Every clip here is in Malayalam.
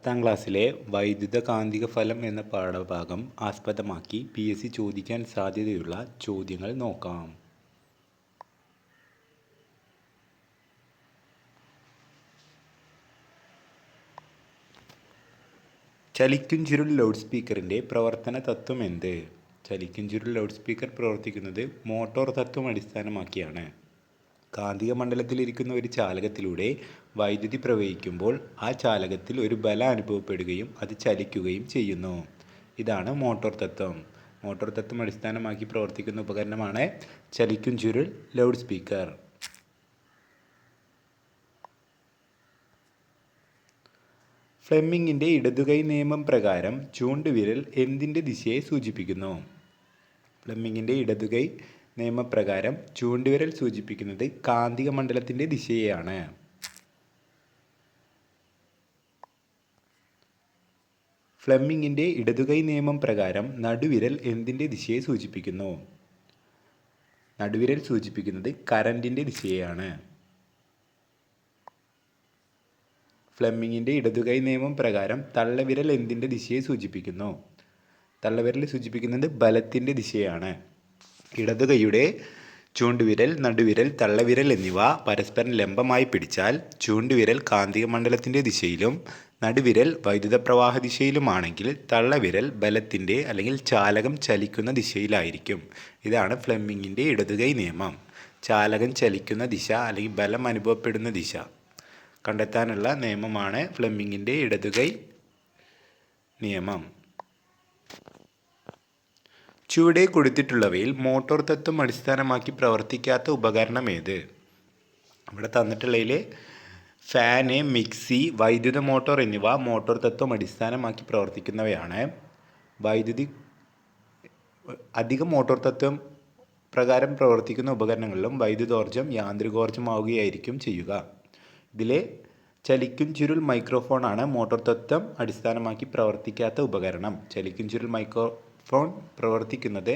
പത്താം ക്ലാസ്സിലെ വൈദ്യുത കാന്തിക ഫലം എന്ന പാഠഭാഗം ആസ്പദമാക്കി പി എസ് സി ചോദിക്കാൻ സാധ്യതയുള്ള ചോദ്യങ്ങൾ നോക്കാം. ചലിക്കും ചുരുൾ ലൗഡ് സ്പീക്കറിന്റെ പ്രവർത്തന തത്വം എന്ത്? ചലിക്കും ചുരുൾ ലൗഡ് സ്പീക്കർ പ്രവർത്തിക്കുന്നത് മോട്ടോർ തത്വം അടിസ്ഥാനമാക്കിയാണ്. കാന്തിക മണ്ഡലത്തിലിരിക്കുന്ന ഒരു ചാലകത്തിലൂടെ വൈദ്യുതി പ്രവഹിക്കുമ്പോൾ ആ ചാലകത്തിൽ ഒരു ബലം അനുഭവപ്പെടുകയും അത് ചലിക്കുകയും ചെയ്യുന്നു. ഇതാണ് മോട്ടോർ തത്വം. മോട്ടോർ തത്വം അടിസ്ഥാനമാക്കി പ്രവർത്തിക്കുന്ന ഉപകരണമാണ് ചലിക്കും ചുരുൾ ലൗഡ് സ്പീക്കർ. ഫ്ലെമ്മിങ്ങിന്റെ ഇടതുകൈ നിയമം പ്രകാരം ചൂണ്ടുവിരൽ എന്തിന്റെ ദിശയെ സൂചിപ്പിക്കുന്നു? ഫ്ലെമ്മിങ്ങിന്റെ ഇടതുകൈ നിയമപ്രകാരം ചൂണ്ടുവിരൽ സൂചിപ്പിക്കുന്നത് കാന്തിക മണ്ഡലത്തിന്റെ ദിശയെയാണ്. ഫ്ലെമ്മിങ്ങിന്റെ ഇടതുകൈ നിയമം പ്രകാരം നടുവിരൽ എന്തിന്റെ ദിശയെ സൂചിപ്പിക്കുന്നു? നടുവിരൽ സൂചിപ്പിക്കുന്നത് കറന്റിന്റെ ദിശയെയാണ്. ഫ്ലെമ്മിങ്ങിന്റെ ഇടതുകൈ നിയമം പ്രകാരം തള്ളവിരൽ എന്തിന്റെ ദിശയെ സൂചിപ്പിക്കുന്നു? തള്ളവിരൽ സൂചിപ്പിക്കുന്നത് ബലത്തിന്റെ ദിശയാണ്. ഇടതുകൈയുടെ ചൂണ്ടുവിരൽ നടുവിരൽ തള്ളവിരൽ എന്നിവ പരസ്പരം ലംബമായി പിടിച്ചാൽ ചൂണ്ടുവിരൽ കാന്തിക മണ്ഡലത്തിന്റെ ദിശയിലും നടുവിരൽ വൈദ്യുത പ്രവാഹ ദിശയിലുമാണെങ്കിൽ തള്ളവിരൽ ബലത്തിന്റെ അല്ലെങ്കിൽ ചാലകം ചലിക്കുന്ന ദിശയിലായിരിക്കും. ഇതാണ് ഫ്ലെമിങ്ങിന്റെ ഇടതുകൈ നിയമം. ചാലകം ചലിക്കുന്ന ദിശ അല്ലെങ്കിൽ ബലം അനുഭവപ്പെടുന്ന ദിശ. കണ്ടെത്താനുള്ള നിയമമാണ് ഫ്ലെമിങ്ങിന്റെ ഇടതുകൈ നിയമം. ചുവടെ കൊടുത്തിട്ടുള്ളവയിൽ മോട്ടോർ തത്വം അടിസ്ഥാനമാക്കി പ്രവർത്തിക്കാത്ത ഉപകരണം ഏത്? ഇവിടെ തന്നിട്ടുള്ളതിൽ ഫാന് മിക്സി വൈദ്യുത മോട്ടോർ എന്നിവ മോട്ടോർ തത്വം അടിസ്ഥാനമാക്കി പ്രവർത്തിക്കുന്നവയാണ്. വൈദ്യുതി അധികം മോട്ടോർ തത്വം പ്രകാരം പ്രവർത്തിക്കുന്ന ഉപകരണങ്ങളിലും വൈദ്യുതോർജം യാന്ത്രികോർജമാവുകയായിരിക്കും ചെയ്യുക. ഇതിലെ ചലിക്കും ചുരുൾ മൈക്രോഫോണാണ് മോട്ടോർ തത്വം അടിസ്ഥാനമാക്കി പ്രവർത്തിക്കാത്ത ഉപകരണം. ചലിക്കും ചുരുൾ മൈക്രോഫോൺ പ്രവർത്തിക്കുന്നത്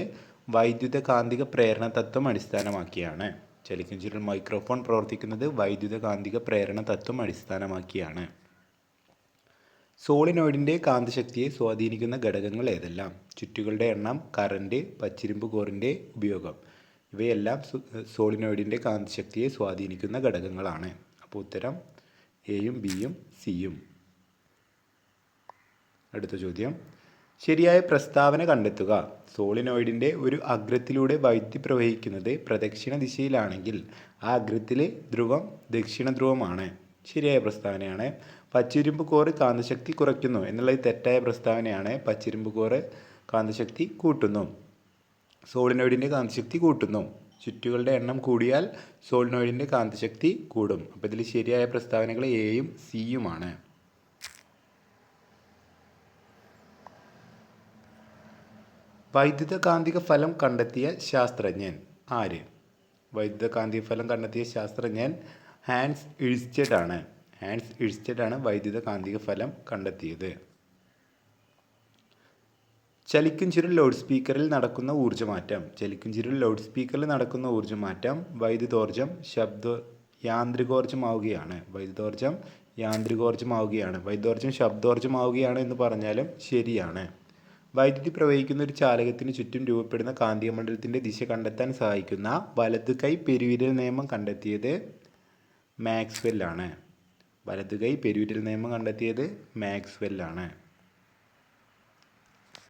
വൈദ്യുത കാന്തിക പ്രേരണ തത്വം അടിസ്ഥാനമാക്കിയാണ്. ചലിക്കും ചുരുൾ മൈക്രോഫോൺ പ്രവർത്തിക്കുന്നത് വൈദ്യുത കാന്തിക പ്രേരണ തത്വം അടിസ്ഥാനമാക്കിയാണ്. സോളിനോയിഡിന്റെ കാന്തശക്തിയെ സ്വാധീനിക്കുന്ന ഘടകങ്ങൾ ഏതെല്ലാം? ചുറ്റുകളുടെ എണ്ണം കറന്റ് പച്ചിരുമ്പ് കോറിന്റെ ഉപയോഗം. ഇവയെല്ലാം സോളിനോയിഡിന്റെ കാന്തശക്തിയെ സ്വാധീനിക്കുന്ന ഘടകങ്ങളാണ്. അപ്പോൾ ഉത്തരം എയും ബിയും സിയും അടുത്ത ചോദ്യം. ശരിയായ പ്രസ്താവന കണ്ടെത്തുക. സോളിനോയിഡിന്റെ ഒരു അഗ്രത്തിലൂടെ വൈദ്യുതി പ്രവഹിക്കുന്നത് പ്രദക്ഷിണ ദിശയിലാണെങ്കിൽ ആ അഗ്രത്തിലെ ധ്രുവം ദക്ഷിണ ധ്രുവമാണ്. ശരിയായ പ്രസ്താവനയാണ്. പച്ചിരുമ്പ് കോറ് കാന്തശക്തി കുറയ്ക്കുന്നു എന്നുള്ളത് തെറ്റായ പ്രസ്താവനയാണ്. പച്ചിരുമ്പ് കോറ് കാന്തശക്തി കൂട്ടുന്നു. സോളിനോയിഡിന്റെ കാന്തശക്തി കൂട്ടുന്നു. ചുറ്റുകളുടെ എണ്ണം കൂടിയാൽ സോളിനോയിഡിന്റെ കാന്തശക്തി കൂടും. അപ്പോൾ ഇതിൽ ശരിയായ പ്രസ്താവനകൾ എയും സിയുമാണ് വൈദ്യുത കാന്തിക ഫലം കണ്ടെത്തിയ ശാസ്ത്രജ്ഞൻ ആര്? വൈദ്യുതകാന്തിക ഫലം കണ്ടെത്തിയ ശാസ്ത്രജ്ഞൻ ഹാൻസ് ഇഴ്സ്റ്റഡ് ആണ് ഹാൻസ് ഇഴ്സ്റ്റഡ് ആണ് വൈദ്യുതകാന്തിക ഫലം കണ്ടെത്തിയത്. ചലിക്കും ചുരുൾ ലൗഡ് സ്പീക്കറിൽ നടക്കുന്ന ഊർജമാറ്റം. ചലിക്കും ചുരുൾ ലൗഡ് സ്പീക്കറിൽ നടക്കുന്ന ഊർജമാറ്റം വൈദ്യുതോർജം ശബ്ദ യാന്ത്രികോർജമാവുകയാണ്. വൈദ്യുതോർജം യാന്ത്രികോർജമാവുകയാണ്. വൈദ്യുതോർജം ശബ്ദോർജമാവുകയാണ് എന്ന് പറഞ്ഞാലും ശരിയാണ്. വൈദ്യുതി പ്രവഹിക്കുന്ന ഒരു ചാലകത്തിന് ചുറ്റും രൂപപ്പെടുന്ന കാന്തിക മണ്ഡലത്തിന്റെ ദിശ കണ്ടെത്താൻ സഹായിക്കുന്ന വലത് കൈ പെരുവിരൽ നിയമം കണ്ടെത്തിയത് മാക്സ്വെല്ലാണ്. വലത് കൈ പെരുവിരൽ നിയമം കണ്ടെത്തിയത് മാക്സ്വെല്ലാണ്.